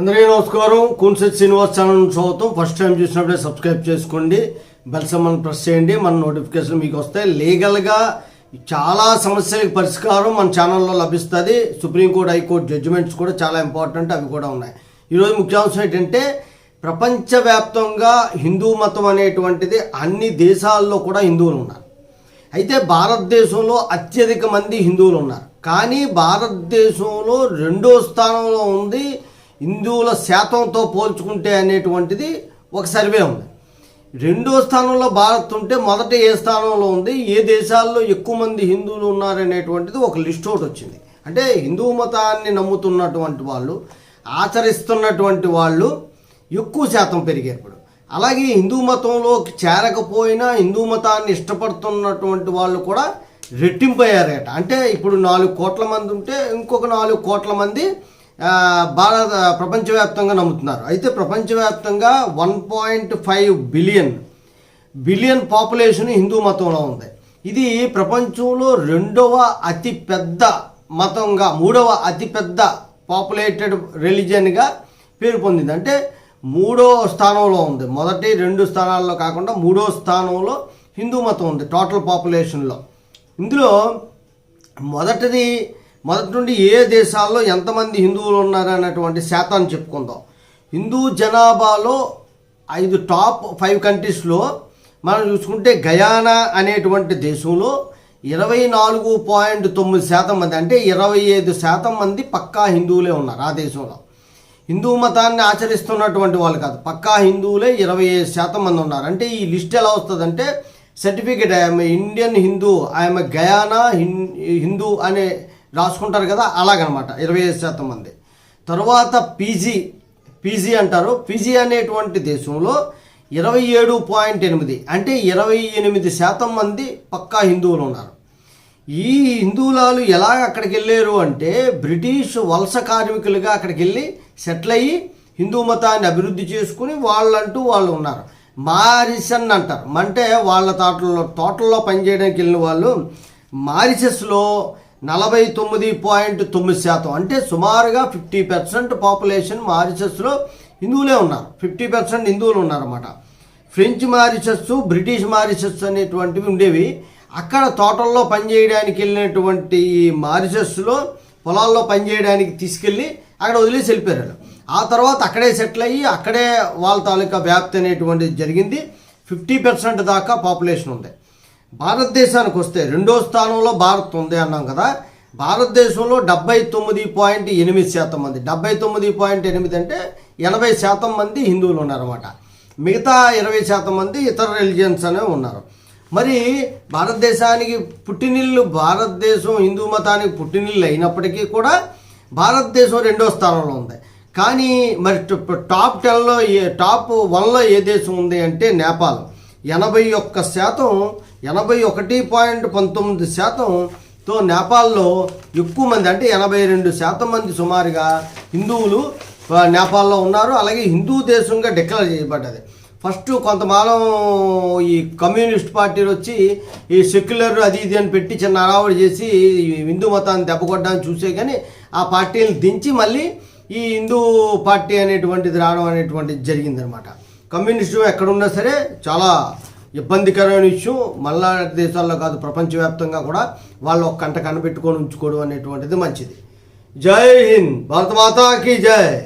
అందరికీ నమస్కారం. కున్సెట్ శ్రీనివాస్ ఛానల్ స్వాగతం. ఫస్ట్ టైం చూసినప్పుడే సబ్స్క్రైబ్ చేసుకోండి. బెల్ సమ్మన్ ప్రెస్ చేయండి. మన నోటిఫికేషన్ మీకు వస్తాయి. లీగల్గా చాలా సమస్యలకు పరిష్కారం మన ఛానల్లో లభిస్తుంది. సుప్రీంకోర్టు హైకోర్టు జడ్జిమెంట్స్ కూడా చాలా ఇంపార్టెంట్ అవి కూడా ఉన్నాయి. ఈరోజు ముఖ్యాంశం ఏంటంటే ప్రపంచవ్యాప్తంగా హిందూ మతం అనేటువంటిది అన్ని దేశాల్లో కూడా హిందువులు ఉన్నారు. అయితే భారతదేశంలో అత్యధిక మంది హిందువులు ఉన్నారు. కానీ భారతదేశంలో రెండో స్థానంలో ఉంది హిందువుల శాతంతో పోల్చుకుంటే అనేటువంటిది ఒక సర్వే ఉంది. రెండో స్థానంలో భారత్ ఉంటే మొదట ఏ స్థానంలో ఉంది? ఏ దేశాల్లో ఎక్కువ మంది హిందువులు ఉన్నారనేటువంటిది ఒక లిస్ట్ ఒకటి వచ్చింది. అంటే హిందూ మతాన్ని నమ్ముతున్నటువంటి వాళ్ళు ఆచరిస్తున్నటువంటి వాళ్ళు ఎక్కువ శాతం పెరిగారు ఇప్పుడు. అలాగే హిందూ మతంలోకి చేరకపోయినా హిందూ మతాన్ని ఇష్టపడుతున్నటువంటి వాళ్ళు కూడా రెట్టింపయ్యారట. అంటే ఇప్పుడు నాలుగు కోట్ల మంది ఉంటే ఇంకొక నాలుగు కోట్ల మంది భారత ప్రపంచవ్యాప్తంగా నమ్ముతున్నారు. అయితే ప్రపంచవ్యాప్తంగా one point five billion billion population Hindu మతంలో ఉంది. ఇది ప్రపంచంలో రెండవ అతి పెద్ద మతంగా మూడవ అతిపెద్ద పాపులేటెడ్ రిలీజియన్గా పేరు పొందింది. అంటే మూడో స్థానంలో ఉంది. మొదటి రెండు స్థానాల్లో కాకుండా మూడో స్థానంలో హిందూ మతం ఉంది టోటల్ పాపులేషన్లో. ఇందులో మొదటిది మొదటి నుండి ఏ దేశాల్లో ఎంతమంది హిందువులు ఉన్నారు అన్నటువంటి శాతాన్ని చెప్పుకుందాం. హిందూ జనాభాలో ఐదు టాప్ ఫైవ్ కంట్రీస్లో మనం చూసుకుంటే గయానా అనేటువంటి దేశంలో ఇరవై నాలుగు పాయింట్ తొమ్మిది శాతం మంది అంటే ఇరవై ఐదు శాతం మంది పక్కా హిందువులే ఉన్నారు ఆ దేశంలో. హిందూ మతాన్ని ఆచరిస్తున్నటువంటి వాళ్ళు కాదు పక్కా హిందువులే ఇరవై ఐదు శాతం మంది ఉన్నారు. అంటే ఈ లిస్ట్ ఎలా వస్తుందంటే certificate I am Indian Hindu I am Guyana Hindu అనే రాసుకుంటారు కదా అలాగనమాట. ఇరవై ఐదు శాతం మంది. తర్వాత పీజీ పీజీ అంటారు. పీజీ అనేటువంటి దేశంలో ఇరవై ఏడు పాయింట్ ఎనిమిది అంటే ఇరవై ఎనిమిది శాతం మంది పక్కా హిందువులు ఉన్నారు. ఈ హిందువులాలు ఎలా అక్కడికి వెళ్ళారు అంటే బ్రిటిష్ వలస కార్మికులుగా అక్కడికి వెళ్ళి సెటిల్ అయ్యి హిందూ మతాన్ని అభివృద్ధి చేసుకుని వాళ్ళంటూ వాళ్ళు ఉన్నారు. మారిసన్ అంటారు. అంటే వాళ్ళ తోటల్లో తోటల్లో పనిచేయడానికి వెళ్ళిన వాళ్ళు మారిసస్లో నలభై తొమ్మిది పాయింట్ తొమ్మిది శాతం. అంటే సుమారుగా ఫిఫ్టీ పర్సెంట్ పాపులేషన్ మారిషస్లో హిందువులే ఉన్నారు. ఫిఫ్టీ పర్సెంట్ హిందువులు ఉన్నారన్నమాట. ఫ్రెంచ్ మారిషస్ బ్రిటిష్ మారిషస్ అనేటువంటివి ఉండేవి. అక్కడ తోటల్లో పనిచేయడానికి వెళ్ళినటువంటి ఈ పొలాల్లో పనిచేయడానికి తీసుకెళ్ళి అక్కడ వదిలేసి వెళ్ళిపోయారు ఆ తర్వాత అక్కడే సెటిల్ అయ్యి అక్కడే వాళ్ళ తాలూకా వ్యాప్తి అనేటువంటిది జరిగింది. ఫిఫ్టీ పర్సెంట్ దాకా పాపులేషన్ ఉంది. భారతదేశానికి వస్తే రెండో స్థానంలో భారత్ ఉంది అన్నాం కదా. భారతదేశంలో డెబ్బై తొమ్మిది పాయింట్ ఎనిమిది శాతం మంది. డెబ్బై తొమ్మిది పాయింట్ ఎనిమిది అంటే ఎనభై శాతం మంది హిందువులు ఉన్నారన్నమాట. మిగతా ఇరవై శాతం మంది ఇతర రిలీజియన్స్ అనేవి ఉన్నారు. మరి భారతదేశానికి పుట్టినిల్లు భారతదేశం హిందూ మతానికి పుట్టినిల్లు అయినప్పటికీ కూడా భారతదేశం రెండో స్థానంలో ఉంది. కానీ మరి ట- టాప్ టెన్లో ఏ టాప్ వన్లో ఏ దేశం ఉంది అంటే నేపాల్. ఎనభై ఒక్క శాతం ఎనభై ఒకటి పాయింట్ పంతొమ్మిది శాతంతో నేపాల్లో ఎక్కువ మంది అంటే ఎనభై రెండు శాతం మంది సుమారుగా హిందువులు నేపాల్లో ఉన్నారు. అలాగే హిందూ దేశంగా డిక్లేర్ చేయబడ్డది. ఫస్ట్ కొంతకాలం ఈ కమ్యూనిస్ట్ పార్టీలు వచ్చి ఈ సెక్యులర్ అది ఇది అని పెట్టి చిన్న అడావుడు చేసి ఈ హిందూ మతాన్ని దెబ్బకొట్టడానికి చూసే కానీ ఆ పార్టీని దించి మళ్ళీ ఈ హిందూ పార్టీ అనేటువంటిది రావడం అనేటువంటిది జరిగిందనమాట. కమ్యూనిస్టు ఎక్కడున్నా సరే చాలా ఇబ్బందికరమైన విషయం మళ్ళా దేశాల్లో కాదు ప్రపంచవ్యాప్తంగా కూడా వాళ్ళు ఒక కంట కనిపెట్టుకొని ఉంచుకోవడం అనేటువంటిది మంచిది. జై హింద్. భారత మాతాకి జై.